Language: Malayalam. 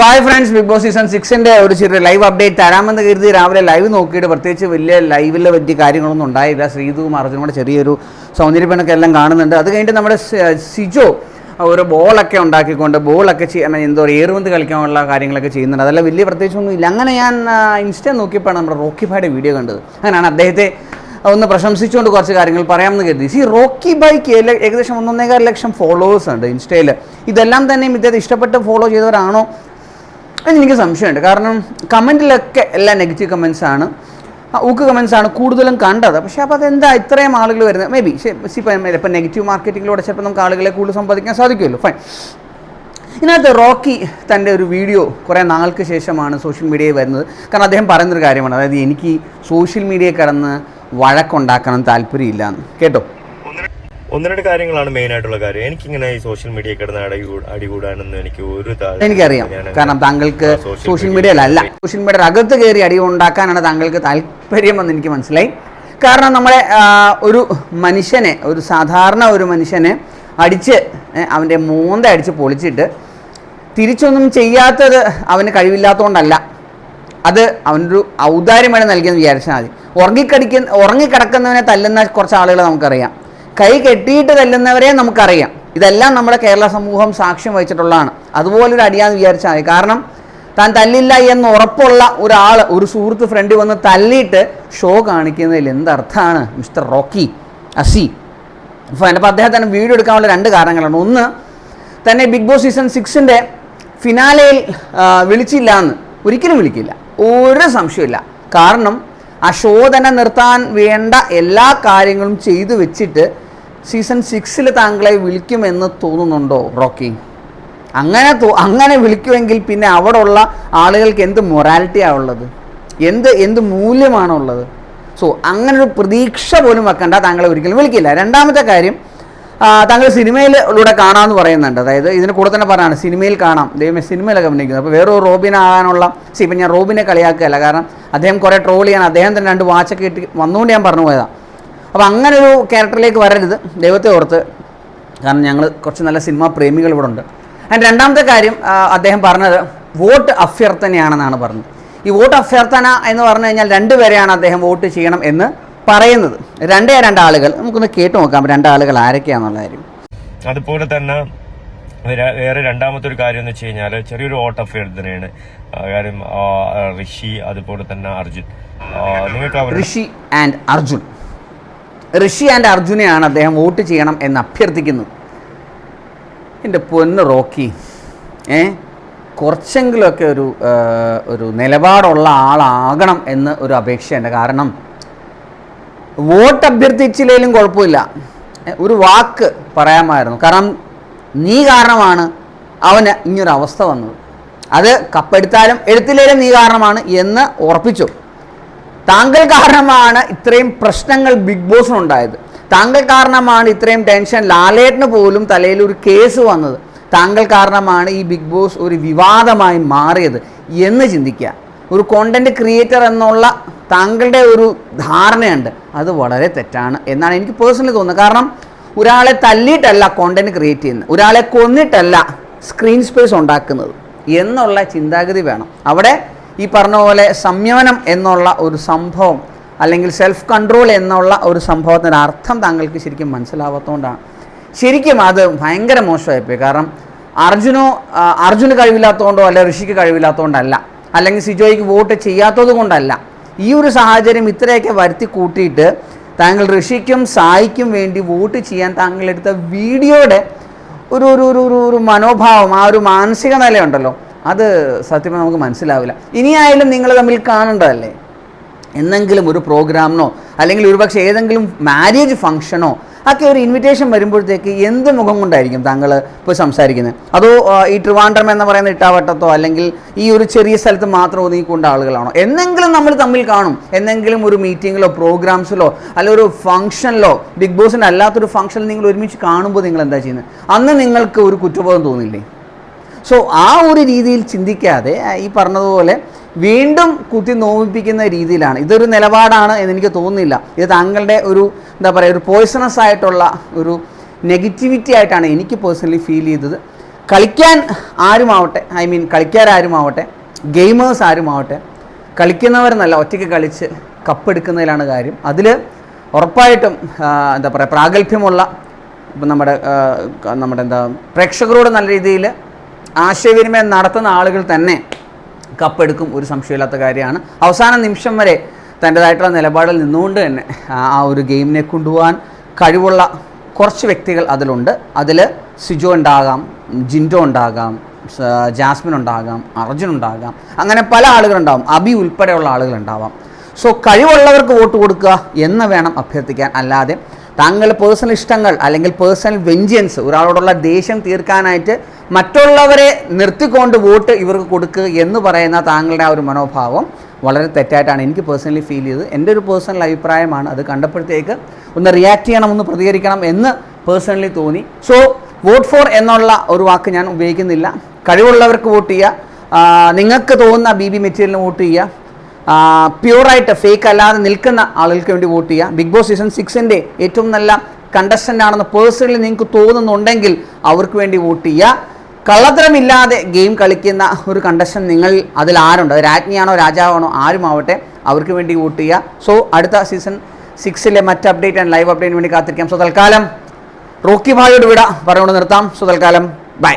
Hi friends big boss season സിക്സിന്റെ ഒരു ചെറിയ ലൈവ് അപ്ഡേറ്റ് തരാമെന്ന് കരുതി രാവിലെ ലൈവ് നോക്കിയിട്ട് പ്രത്യേകിച്ച് വലിയ ലൈവിലെ പറ്റിയ കാര്യങ്ങളൊന്നും ഉണ്ടായില്ല. ശ്രീതുവും അർജുനും ചെറിയൊരു സൗന്ദര്യപ്പണൊക്കെ എല്ലാം കാണുന്നുണ്ട്. അത് കഴിഞ്ഞിട്ട് നമ്മുടെ സിജോ ഒരു ബോളൊക്കെ ഉണ്ടാക്കിക്കൊണ്ട് ബോളൊക്കെ ചെയ്യാൻ എന്തോ ഏറുമന്ത് കളിക്കാനുള്ള കാര്യങ്ങളൊക്കെ ചെയ്യുന്നുണ്ട്. അതെല്ലാം വലിയ പ്രത്യേകിച്ചൊന്നും ഇല്ല. അങ്ങനെ ഞാൻ ഇൻസ്റ്റ നോക്കിയപ്പോഴാണ് നമ്മുടെ റോക്കി ഭായുടെ വീഡിയോ കണ്ടത്. അങ്ങനെയാണ് അദ്ദേഹത്തെ ഒന്ന് പ്രശംസിച്ചുകൊണ്ട് കുറച്ച് കാര്യങ്ങൾ പറയാമെന്ന് കരുതി. സി റോക്കി ബൈക്ക് ഏകദേശം ഒന്നൊന്നേകാൽ ലക്ഷം ഫോളോവേഴ്സ് ഉണ്ട് ഇൻസ്റ്റയിൽ ഇതെല്ലാം തന്നെയും ഇദ്ദേഹത്തെ ഇഷ്ടപ്പെട്ട് ഫോളോ ചെയ്തവരാണോ? എനിക്ക് സംശയമുണ്ട്. കാരണം കമന്റിലൊക്കെ എല്ലാ നെഗറ്റീവ് കമൻസ് ആണ്. ഊക്ക് കമൻസ് ആണ് കൂടുതലും കണ്ടത്. പക്ഷേ അപ്പോൾ അതെന്താ ഇത്രയും ആളുകൾ വരുന്നത്? മേ ബി ഇപ്പം നെഗറ്റീവ് മാർക്കറ്റിങ്ങിലൂടെ ചിലപ്പോൾ നമുക്ക് ആളുകളെ കൂടുതൽ സമ്പാദിക്കാൻ സാധിക്കുമല്ലോ. ഫൈൻ ഇതിനകത്ത് റോക്കി തന്റെ ഒരു വീഡിയോ കുറേ നാൾക്ക് ശേഷമാണ് സോഷ്യൽ മീഡിയയിൽ വരുന്നത്. കാരണം അദ്ദേഹം പറയുന്നൊരു കാര്യമാണ്. അതായത് എനിക്ക് സോഷ്യൽ മീഡിയയിൽ കിടന്ന് വഴക്കുണ്ടാക്കണം താല്പര്യമില്ല എന്ന്. കേട്ടോ? ഒന്ന് രണ്ട് കാര്യങ്ങളാണ് മെയിൻ ആയിട്ടുള്ള കാര്യം. എനിക്ക് എനിക്കിങ്ങനെ ഈ സോഷ്യൽ മീഡിയ കിടന്ന അടി അടികൂടാനൊന്നും എനിക്ക് ഒരു എനിക്കറിയാം. കാരണം താങ്കൾക്ക് സോഷ്യൽ മീഡിയ മീഡിയയിലല്ല സോഷ്യൽ മീഡിയയുടെ അകത്ത് കയറി അടി ഉണ്ടാക്കാനാണ് താങ്കൾക്ക് താല്പര്യമെന്ന് എനിക്ക് മനസ്സിലായി. കാരണം നമ്മളെ ഒരു മനുഷ്യനെ ഒരു സാധാരണ ഒരു മനുഷ്യനെ അടിച്ച് അവന്റെ മൂന്ത അടിച്ച് പൊളിച്ചിട്ട് തിരിച്ചൊന്നും ചെയ്യാത്തത് അവന് കഴിവില്ലാത്തതുകൊണ്ടല്ല അത് അവനൊരു ഔദാര്യമായി നൽകിയെന്ന് വിചാരിച്ചാൽ മതി. ഉറങ്ങിക്കടിക്കുന്ന ഉറങ്ങിക്കിടക്കുന്നവനെ തല്ലുന്ന കുറച്ച് ആളുകളെ നമുക്കറിയാം. കൈ കെട്ടിയിട്ട് തല്ലുന്നവരെ നമുക്കറിയാം. ഇതെല്ലാം നമ്മുടെ കേരള സമൂഹം സാക്ഷ്യം വഹിച്ചിട്ടുള്ളതാണ്. അതുപോലൊരു അടിയാന്ന് വിചാരിച്ചാൽ മതി. കാരണം താൻ തല്ലില്ല എന്ന് ഉറപ്പുള്ള ഒരാൾ ഒരു സുഹൃത്ത് ഫ്രണ്ട് വന്ന് തല്ലിയിട്ട് ഷോ കാണിക്കുന്നതിൽ എന്തർത്ഥമാണ് മിസ്റ്റർ റോക്കി അസി? അപ്പോൾ അപ്പോൾ അദ്ദേഹത്തിന് വീഡിയോ എടുക്കാനുള്ള രണ്ട് കാരണങ്ങളാണ്. ഒന്ന് തന്നെ ബിഗ് ബോസ് സീസൺ സിക്സിന്റെ ഫിനാലയിൽ വിളിച്ചില്ല എന്ന് ഒരിക്കലും വിളിക്കില്ല. ഒരു സംശയമില്ല കാരണം ആ ഷോ തന്നെ നിർത്താൻ വേണ്ട എല്ലാ കാര്യങ്ങളും ചെയ്തു വെച്ചിട്ട് സീസൺ സിക്സിൽ താങ്കളെ വിളിക്കുമെന്ന് തോന്നുന്നുണ്ടോ റോക്കി? അങ്ങനെ അങ്ങനെ വിളിക്കുമെങ്കിൽ പിന്നെ അവിടെ ഉള്ള ആളുകൾക്ക് എന്ത് മൊറാലിറ്റിയാണ് ഉള്ളത്? എന്ത് എന്ത് മൂല്യമാണുള്ളത് സോ അങ്ങനെ ഒരു പ്രതീക്ഷ പോലും വെക്കണ്ട താങ്കളെ ഒരിക്കലും വിളിക്കില്ല. രണ്ടാമത്തെ കാര്യം താങ്കൾ സിനിമയിലൂടെ കാണാമെന്ന് പറയുന്നുണ്ട്. അതായത് ഇതിന് കൂടെ തന്നെ പറയാണ് സിനിമയിൽ കാണാം. ദൈവമേ സിനിമയിലൊക്കെ അഭിനയിക്കുന്നത് അപ്പോൾ വേറൊരു റോബിനാകാനുള്ള സി ഇപ്പം ഞാൻ റോബിനെ കളിയാക്കുകയല്ല. കാരണം അദ്ദേഹം കുറേ ട്രോൾ ചെയ്യാൻ അദ്ദേഹം തന്നെ രണ്ട് വാച്ചൊക്കെ ഇട്ട് വന്നുകൊണ്ട് ഞാൻ പറഞ്ഞു പോയതാണ് അപ്പോൾ അങ്ങനെ ഒരു ക്യാരക്ടറിലേക്ക് വരരുത്. ദൈവത്തെ ഓർത്ത്. കാരണം ഞങ്ങൾ കുറച്ച് നല്ല സിനിമാ പ്രേമികൾ ഇവിടെ ഉണ്ട്. ആൻഡ് രണ്ടാമത്തെ കാര്യം അദ്ദേഹം പറഞ്ഞത് വോട്ട് അഭ്യർത്ഥനയാണെന്നാണ് പറഞ്ഞത്. ഈ വോട്ട് അഭ്യർത്ഥന എന്ന് പറഞ്ഞു കഴിഞ്ഞാൽ രണ്ടുപേരെയാണ് അദ്ദേഹം വോട്ട് ചെയ്യണം എന്ന് പറയുന്നത്. രണ്ടേ രണ്ടാളുകൾ നമുക്കൊന്ന് കേട്ടു നോക്കാം രണ്ടാളുകൾ ആരൊക്കെയാണെന്നുള്ള കാര്യം. അതുപോലെ തന്നെ വേറെ- രണ്ടാമത്തെ ഒരു കാര്യം എന്ന് വെച്ച് കഴിഞ്ഞാൽ ചെറിയൊരു ഓട്ട് അഭ്യർത്ഥനയാണ്. കാര്യം ഋഷി അതുപോലെ തന്നെ അർജുൻ. നിങ്ങൾക്ക് ഋഷി ആൻഡ് അർജുൻ. ഋഷി ആൻഡ് അർജുനെയാണ് അദ്ദേഹം വോട്ട് ചെയ്യണം എന്ന് അഭ്യർത്ഥിക്കുന്നത് എന്റെ പൊന്ന് റോക്കി ഏ? കുറച്ചെങ്കിലുമൊക്കെ ഒരു ഒരു നിലപാടുള്ള ആളാകണം എന്ന് ഒരു അപേക്ഷയുണ്ട് കാരണം. വോട്ട് അഭ്യർത്ഥിച്ചില്ലെങ്കിലും കുഴപ്പമില്ല. ഒരു വാക്ക് പറയാമായിരുന്നു. കാരണം നീ കാരണമാണ് അവന് ഇങ്ങനൊരു അവസ്ഥ വന്നത്. അത് കപ്പെടുത്താലും എടുത്തില്ലേലും നീ കാരണമാണ് എന്ന് ഉറപ്പിച്ചു. താങ്കൾ കാരണമാണ് ഇത്രയും പ്രശ്നങ്ങൾ ബിഗ് ബോസിനുണ്ടായത്. താങ്കൾ കാരണമാണ് ഇത്രയും ടെൻഷൻ ലാലേട്ടിന് പോലും തലയിൽ ഒരു കേസ് വന്നത്. താങ്കൾ കാരണമാണ് ഈ ബിഗ് ബോസ് ഒരു വിവാദമായി മാറിയത് എന്ന് ചിന്തിക്കുക. ഒരു കോണ്ടന്റ് ക്രിയേറ്റർ എന്നുള്ള താങ്കളുടെ ഒരു ധാരണയുണ്ട്. അത് വളരെ തെറ്റാണ് എന്നാണ് എനിക്ക് പേഴ്സണലി തോന്നുന്നത്. കാരണം ഒരാളെ തല്ലിയിട്ടല്ല കോണ്ടന്റ് ക്രിയേറ്റ് ചെയ്യുന്നത്. ഒരാളെ കൊന്നിട്ടല്ല സ്ക്രീൻ സ്പേസ് ഉണ്ടാക്കുന്നത്. എന്നുള്ള ചിന്താഗതി വേണം. അവിടെ ഈ പറഞ്ഞ പോലെ സംയമനം എന്നുള്ള ഒരു സംഭവം അല്ലെങ്കിൽ സെൽഫ് കൺട്രോൾ എന്നുള്ള ഒരു സംഭവത്തിന്റെ അർത്ഥം താങ്കൾക്ക് ശരിക്കും മനസ്സിലാവാത്തതുകൊണ്ടാണ് ശരിക്കും അത് ഭയങ്കര മോശമായിപ്പോയി. കാരണം അർജുനോ അർജുന് കഴിവില്ലാത്തതുകൊണ്ടോ അല്ല ഋഷിക്ക് കഴിവില്ലാത്തതുകൊണ്ടല്ല. അല്ലെങ്കിൽ സിജോയ്ക്ക് വോട്ട് ചെയ്യാത്തത് കൊണ്ടല്ല. ഈ ഒരു സാഹചര്യം ഇത്രയൊക്കെ വരുത്തി കൂട്ടിയിട്ട് താങ്കൾ ഋഷിക്കും സായിക്കും വേണ്ടി വോട്ട് ചെയ്യാൻ താങ്കൾ എടുത്ത വീഡിയോയുടെ ഒരു ഒരു ഒരു ഒരു മനോഭാവം ആ ഒരു മാനസിക നിലയുണ്ടല്ലോ. അത് സത്യം പറഞ്ഞാൽ നമുക്ക് മനസ്സിലാവില്ല. ഇനിയായാലും നിങ്ങൾ തമ്മിൽ കാണേണ്ടതല്ലേ? എന്തെങ്കിലും ഒരു പ്രോഗ്രാമിനോ അല്ലെങ്കിൽ ഒരുപക്ഷെ ഏതെങ്കിലും മാരേജ് ഫംഗ്ഷനോ ഒക്കെ ഒരു ഇൻവിറ്റേഷൻ വരുമ്പോഴത്തേക്ക് എന്ത് മുഖം കൊണ്ടായിരിക്കും താങ്കൾ ഇപ്പോൾ സംസാരിക്കുന്നത് അതോ ഈ ട്രിവാൻഡ്രം എന്ന് പറയുന്ന ഇട്ടാവട്ടത്തോ അല്ലെങ്കിൽ ഈ ഒരു ചെറിയ സ്ഥലത്ത് മാത്രം ഒതുങ്ങിക്കൊണ്ട ആളുകളാണോ? എന്നെങ്കിലും നമ്മൾ തമ്മിൽ കാണും. എന്തെങ്കിലും ഒരു മീറ്റിങ്ങിലോ പ്രോഗ്രാംസിലോ അല്ലെങ്കിൽ ഒരു ഫംഗ്ഷനിലോ ബിഗ് ബോസിന്റെ അല്ലാത്തൊരു ഫംഗ്ഷനിൽ നിങ്ങൾ ഒരുമിച്ച് കാണുമ്പോൾ നിങ്ങൾ എന്താ ചെയ്യുന്നത് അന്ന് നിങ്ങൾക്ക് ഒരു കുറ്റബോധം തോന്നില്ലേ? സോ ആ ഒരു രീതിയിൽ ചിന്തിക്കാതെ ഈ പറഞ്ഞതുപോലെ വീണ്ടും കുത്തി നോവിപ്പിക്കുന്ന രീതിയിലാണ്. ഇതൊരു നിലപാടാണ് എന്ന് എനിക്ക് തോന്നുന്നില്ല. ഇത് താങ്കളുടെ ഒരു എന്താ പറയുക ഒരു പോയ്സണസ് ആയിട്ടുള്ള ഒരു നെഗറ്റിവിറ്റി ആയിട്ടാണ് എനിക്ക് പേഴ്സണലി ഫീൽ ചെയ്തത്. കളിക്കാൻ ആരുമാവട്ടെ ഐ മീൻ കളിക്കാരാരുമാവട്ടെ ഗെയിമേഴ്സ് ആരുമാവട്ടെ കളിക്കുന്നവരെന്നല്ല ഒറ്റയ്ക്ക് കളിച്ച് കപ്പെടുക്കുന്നതിലാണ് കാര്യം. അതിൽ ഉറപ്പായിട്ടും എന്താ പറയുക പ്രാഗൽഭ്യമുള്ള ഇപ്പം നമ്മുടെ നമ്മുടെ എന്താ പ്രേക്ഷകരോട് നല്ല രീതിയിൽ ആശയവിനിമയം നടത്തുന്ന ആളുകൾ തന്നെ കപ്പെടുക്കും ഒരു സംശയമില്ലാത്ത കാര്യമാണ്. അവസാന നിമിഷം വരെ തന്റെതായിട്ടുള്ള നിലപാടിൽ നിന്നുകൊണ്ട് തന്നെ ആ ഒരു ഗെയിമിനെ കൊണ്ടുപോകാൻ കഴിവുള്ള കുറച്ച് വ്യക്തികൾ അതിലുണ്ട്. അതിൽ സിജോ ഉണ്ടാകാം ജിൻഡോ ഉണ്ടാകാം ജാസ്മിൻ ഉണ്ടാകാം അർജുൻ ഉണ്ടാകാം അങ്ങനെ പല ആളുകളുണ്ടാവും. അബി ഉൾപ്പെടെയുള്ള ആളുകളുണ്ടാവാം. സോ കഴിവുള്ളവർക്ക് വോട്ട് കൊടുക്കുക എന്ന് വേണം അഭ്യർത്ഥിക്കാൻ. അല്ലാതെ താങ്കളുടെ പേഴ്സണൽ ഇഷ്ടങ്ങൾ അല്ലെങ്കിൽ പേഴ്സണൽ വെഞ്ചിയൻസ് ഒരാളോടുള്ള ദേഷ്യം തീർക്കാനായിട്ട് മറ്റുള്ളവരെ നിർത്തിക്കൊണ്ട് വോട്ട് ഇവർക്ക് കൊടുക്കുക എന്ന് പറയുന്ന താങ്കളുടെ ആ ഒരു മനോഭാവം വളരെ തെറ്റായിട്ടാണ്. എനിക്ക് പേഴ്സണലി ഫീൽ ചെയ്തത്. എന്റെ ഒരു പേഴ്സണൽ അഭിപ്രായമാണ്. അത് കണ്ടപ്പോഴത്തേക്ക് ഒന്ന് റിയാക്ട് ചെയ്യണം ഒന്ന് പ്രതികരിക്കണം എന്ന് പേഴ്സണലി തോന്നി. സോ വോട്ട് ഫോർ എന്നുള്ള ഒരു വാക്ക് ഞാൻ ഉപയോഗിക്കുന്നില്ല. കഴിവുള്ളവർക്ക് വോട്ട് ചെയ്യുക. നിങ്ങൾക്ക് തോന്നുന്ന ബി ബി മെറ്റീരിയലിന് വോട്ട് ചെയ്യുക. പ്യൂറായിട്ട് ഫേക്ക് അല്ലാതെ നിൽക്കുന്ന ആളുകൾക്ക് വേണ്ടി വോട്ട് ചെയ്യുക. ബിഗ് ബോസ് സീസൺ സിക്സിന്റെ ഏറ്റവും നല്ല കണ്ടസ്റ്റന്റ് ആണെന്ന് പേഴ്സണലി നിങ്ങൾക്ക് തോന്നുന്നുണ്ടെങ്കിൽ അവർക്ക് വേണ്ടി വോട്ട് ചെയ്യുക. കള്ളത്തരമില്ലാതെ ഗെയിം കളിക്കുന്ന ഒരു കണ്ടസ്റ്റൻ നിങ്ങൾ അതിൽ ആരുണ്ട്? രാജ്ഞിയാണോ രാജാവാണോ ആരുമാവട്ടെ അവർക്ക് വേണ്ടി വോട്ട് ചെയ്യുക. സോ അടുത്ത സീസൺ സിക്സിലെ മറ്റ് അപ്ഡേറ്റ് ആൻഡ് ലൈവ് അപ്ഡേറ്റിന് വേണ്ടി കാത്തിരിക്കാം. സോ തൽക്കാലം റോക്കി ഭായിയോട് വിട. പറഞ്ഞുകൊണ്ട് നിർത്താം. സോ തൽക്കാലം ബൈ